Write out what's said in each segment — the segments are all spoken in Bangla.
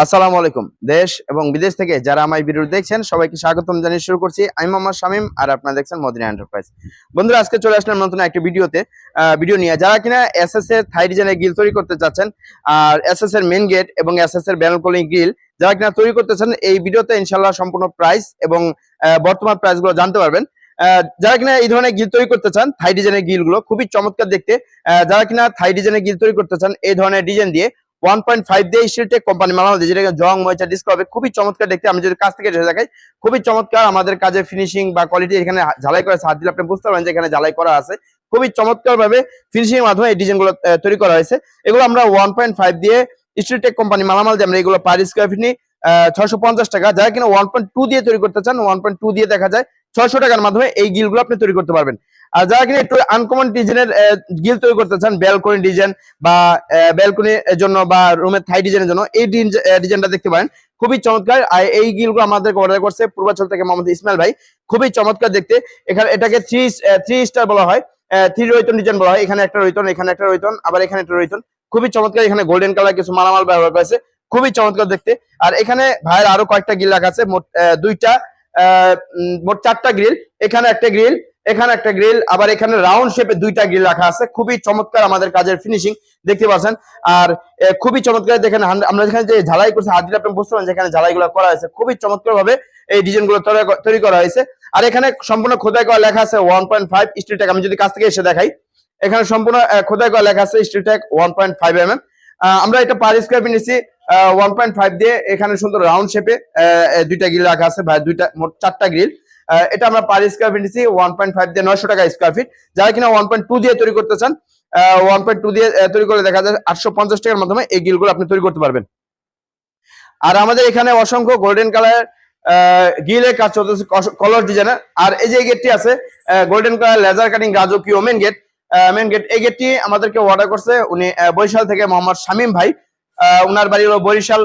আসসালামু আলাইকুম। দেশ এবং বিদেশ থেকে যারা আমার ভিডিও দেখছেন, সবাইকে স্বাগতম জানিয়ে শুরু করছি। আমি মোহাম্মদ শামীম আর আপনারা দেখছেন মদিনা এন্টারপ্রাইজ। বন্ধুরা, আজকে চলে আসলাম নতুন একটি ভিডিওতে। ভিডিও নিয়ে যারা কিনা এসএস এর থাই ডিজাইনের গ্রিল তৈরি করতে চাচ্ছেন, আর এসএস এর মেন গেট এবং এসএস এর ব্যালকনি গ্রিল যারা কিনা তৈরি করতে চান এই ভিডিওতে ইনশাল্লাহ সম্পূর্ণ প্রাইস এবং বর্তমান প্রাইসগুলো জানতে পারবেন। যারা কিনা এই ধরনের গিল তৈরি করতে চান, থাই ডিজাইনের গিলগুলো খুবই চমৎকার দেখতে যারা কিনা থাই ডিজাইনের গিল তৈরি করতে চান, এই ধরনের ডিজাইন দিয়ে ওয়ান পয়েন্ট ফাইভ দিয়ে স্টিলটেক কোম্পানি দিয়ে যেটা জং ময়চা ডিসক হবে, খুবই চমৎকার দেখতে, আমি যদি কাছ থেকে দেখাই, খুবই চমৎকার আমাদের কাজের ফিনিশিং বা কোয়ালিটি এখানে ঝালাই করে। হাত দিলে আপনি বুঝতে পারবেন যে এখানে ঝালাই করা আছে খুবই চমৎকার ভাবে ফিনিশিং এর মাধ্যমে এই ডিজাইনগুলো তৈরি করা হয়েছে এগুলো আমরা ওয়ান পয়েন্ট ফাইভ দিয়ে স্টিলটেক কোম্পানি মালামাল দিয়ে আমরা এগুলো পার স্কোয়ার ফিট নিই পঞ্চাশ টাকা যারা কিনা ওয়ান পয়েন্ট টু দিয়ে তৈরি করতে চান ওয়ান পয়েন্ট টু দিয়ে দেখা যায় ছয়শো টাকার মাধ্যমে এই গিলগুলো আপনি তৈরি করতে পারবেন। আর যারা কিনা একটু আনকমন ডিজাইনের গিল তৈরি করতে চান ব্যালকনি ডিজাইন বা ব্যালকনির জন্য বা রুমের থাই ডিজাইনের জন্য, এই ডিজাইনটা দেখতে পারেন। খুবই চমৎকার। আর এই গিলগুলো আমাদেরকে অর্ডার করছে পূর্বাচল থেকে মোহাম্মদ ইসমাইল ভাই। খুবই চমৎকার দেখতে। এখানে, এটাকে থ্রি থ্রি স্টার বলা হয়। থ্রি রৈতন ডিজাইন বলা হয়। এখানে একটা রৈতন এখানে একটা রৈতন আবার এখানে একটা রৈতন খুবই চমৎকার। এখানে গোল্ডেন কালার কিছু মালামাল ব্যবহার করেছে খুবই চমৎকার দেখতে। আর এখানে ভাইয়ের আরও কয়েকটা গিল রাখা আছে। দুইটা। মোট চারটা গ্রিল, এখানে একটা গ্রিল, এখানে একটা গ্রিল, আবার এখানে রাউন্ড শেপে দুইটা গ্রিল রাখা আছে। খুবই চমৎকার আমাদের কাজের ফিনিশিং দেখতে পাচ্ছেন? আর খুবই চমৎকার দেখেন আমরা যেখানে যে ঝালাই করছি হাত দিলে আপনি বুঝতে পারেন যেখানে ঝালাই গুলো করা হয়েছে, খুবই চমৎকার ভাবে এই ডিজাইনগুলো তৈরি করা হয়েছে। আর এখানে সম্পূর্ণ খোদাই করা লেখা আছে one point five steel tag আমি যদি কাছ থেকে এসে দেখাই, এখানে সম্পূর্ণ খোদাই করা লেখা আছে steel tag one point five M M আমরা এটা পার স্কোয়ার নিচ্ছি ওয়ান পয়েন্ট ফাইভ দিয়ে এখানে সুন্দর রাউন্ড শেপে দুইটা গ্রিল রাখা আছে ভাই দুইটা, মোট চারটা গ্রিল এটা আমরা পার স্কোয়ার ফিট নিচ্ছি ওয়ান পয়েন্ট ফাইভ দিয়ে নয়শো টাকা স্কোয়ার ফিট যারা কিনা ওয়ান পয়েন্ট টু দিয়ে তৈরি করতে চান ওয়ান পয়েন্ট টু দিয়ে তৈরি করে দেখা যায় আটশো পঞ্চাশ টাকার মাধ্যমে এই আপনি তৈরি করতে পারবেন। আর আমাদের এখানে অসংখ্য গোল্ডেন কালার গিলের কাজ চলতেছে কলর ডিজাইনের আর এই যে গেটটি আছে গোল্ডেন কালার লেজার কাটিং রাজকীয় মেন গেট মেন গেট এই গেটটি আমাদেরকে অর্ডার করছে। উনি বরিশাল থেকে মোহাম্মদ শামীম ভাই। উনার বাড়ি হলো বরিশাল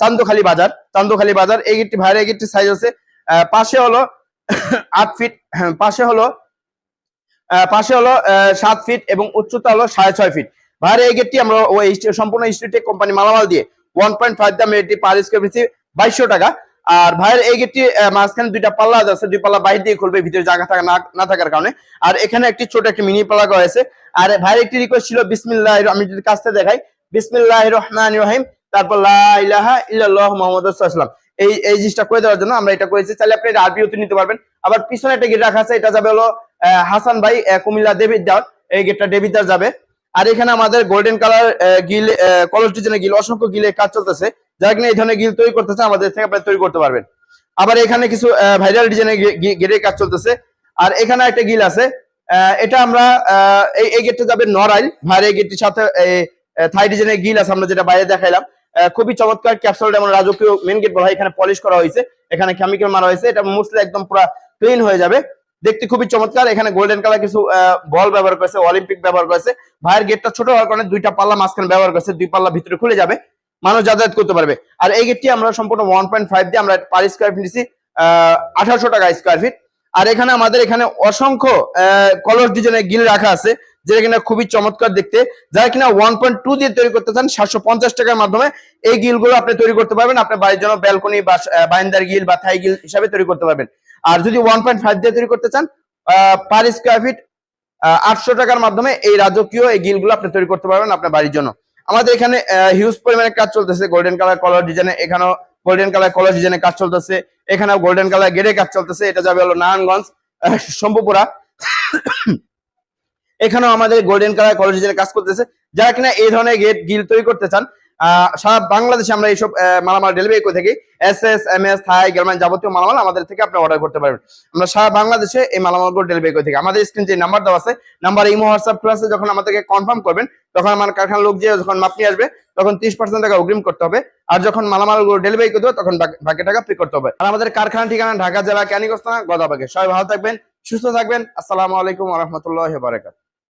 চান্দখালি বাজার। চান্দখালি বাজার, এই গেটটি ভাইয়ের, এই গেটটি সাইজ আছে। পাশে হলো আট ফিট পাশে হলো পাশে হলো সাত ফিট এবং উচ্চতা হলো সাড়ে ছয় ফিট ভাইয়ের, এই গেটটি আমরা সম্পূর্ণ স্ট্রিটেক কোম্পানি মালামাল দিয়ে ওয়ান পয়েন্ট ফাইভ দাম এটি পার স্কোয়ার ফিট বাইশশো টাকা। আর ভাইয়ের এই গেটটি মাঝখানে দুইটা পাল্লা আছে দুই পাল্লা বাইরে দিয়ে খুলবে, ভিতরে জায়গা থাকা না থাকার কারণে। আর এখানে একটি ছোট একটি মিনি পাল্লা করা হয়েছে। আর ভাইয়ের একটি রিকোয়েস্ট ছিল বিসমিল্লাহ আমি যদি কাছ থেকে দেখাই বিসমিল্লাহ রহমান রহিম তারপর লা ইলাহা ইল্লাল্লাহ মুহাম্মাদুর রাসূলুল্লাহ এই এই জিনিসটা করে দেওয়ার জন্য আমরা এটা করেছি। চাইলে আপনি এটা আরবিওতে নিতে পারবেন। আবার পিছনে একটা গেট রাখা আছে, এটা যাবে হলো হাসান ভাই কুমিল্লা দেবিদ্দার এই গেটটা দেবিদ্দার যাবে। আর এখানে আমাদের গোল্ডেন কালার গিল কলস ডিজাইনের গিল, অসংখ্য গিলের কাজ চলতেছে। যারা কিনা এই ধরনের গিল তৈরি করতেছে, আমাদের থেকে আপনি তৈরি করতে পারবেন। আবার এখানে কিছু ভাইরাল ডিজাইনের গেটের কাজ চলতেছে। আর এখানে একটা গিল আছে। এটা আমরা এই গেটটা যাবে নরাইল ভাইয়ের এই গেটটির সাথে থাই ডিজাইনের গিল আছে, আমরা যেটা বাইরে দেখাইলাম। খুবই চমৎকার ক্যাপসুল যেমন রাজকীয় মেন গেট বলা হয়, এখানে পলিশ করা হয়েছে। এখানে কেমিক্যাল মারা হয়েছে। এটা মুসলে একদম পুরো ক্লিন হয়ে যাবে। দেখতে খুবই চমৎকার। এখানে গোল্ডেন কালার কিছু বল ব্যবহার করেছে অলিম্পিক ব্যবহার করেছে। ভাইয়ের গেটটা ছোট হওয়ার কারণে দুইটা পাল্লা মাঝখানে ব্যবহার করেছে। দুই পাল্লা ভিতরে খুলে যাবে। মানুষ যাতায়াত করতে পারবে। আর এই গেটটি আমরা সম্পূর্ণ ওয়ান পয়েন্ট ফাইভ দিয়ে আমরা পার স্কোয়ার ফিট নিচ্ছি আঠারোশো টাকা স্কোয়ার ফিট আর এখানে আমাদের এখানে অসংখ্য কলস ডিজাইনের গিল রাখা আছে, যেটা কিনা খুবই চমৎকার দেখতে। যারা কিনা ওয়ান পয়েন্ট টু দিয়ে তৈরি করতে চান, সাতশো পঞ্চাশ টাকার মাধ্যমে এই গিলগুলো আপনি তৈরি করতে পারবেন। আপনার বাড়ির জন্য ব্যালকনি বা বাইন্দার গিল বা থাই গিল হিসাবে তৈরি করতে পারবেন। আর যদি ওয়ান পয়েন্ট ফাইভ দিয়ে তৈরি করতে চান পার স্কোয়ার ফিট আটশো টাকার মাধ্যমে এই রাজকীয় এই গিলগুলো আপনি তৈরি করতে পারবেন আপনার বাড়ির জন্য। আমাদের এখানে হিউজ পরিমাণে কাজ চলতেছে গোল্ডেন কালার কলার ডিজাইনে এখানেও গোল্ডেন কালার কলার ডিজাইনে কাজ চলতেছে, এখানেও গোল্ডেন কালার গেটে কাজ চলতেছে, এটা যাবে হলো নারায়ণগঞ্জ শম্ভুপুরা। এখানেও আমাদের গোল্ডেন কালার কলার ডিজাইনে কাজ করতেছে, যারা কিনা এই ধরনের গেট গিল তৈরি করতে চান সারা বাংলাদেশে আমরা এইসব মালামাল ডেলিভারি করে থাকি। এস এস এম এস থাই গেলমান যাবতীয় মালামাল আমাদের থেকে আপনি অর্ডার করতে পারবেন। আমরা সারা বাংলাদেশে এই মালামালগুলো ডেলিভারি করে থাকি। আমাদের স্ক্রিন যে নাম্বার দেওয়া আছে নাম্বার ইমো হোয়াটসঅ্যাপ ক্লাসে যখন আমাদেরকে কনফার্ম করবেন, তখন আমার কারখানার লোক যে যখন মাপ নিয়ে আসবে, তখন তিরিশ পার্সেন্ট টাকা অগ্রিম করতে হবে। আর যখন মালামালগুলো ডেলিভারি করতে হবে তখন বাকি- বাকি টাকা পে করতে হবে। আর আমাদের কারখানা ঠিকানা ঢাকা জেলা ক্যানিগস্তানা গদাবাগে সবাই ভালো থাকবেন, সুস্থ থাকবেন। আসসালামু আলাইকুম রহমতুল্লাহ বারাকাত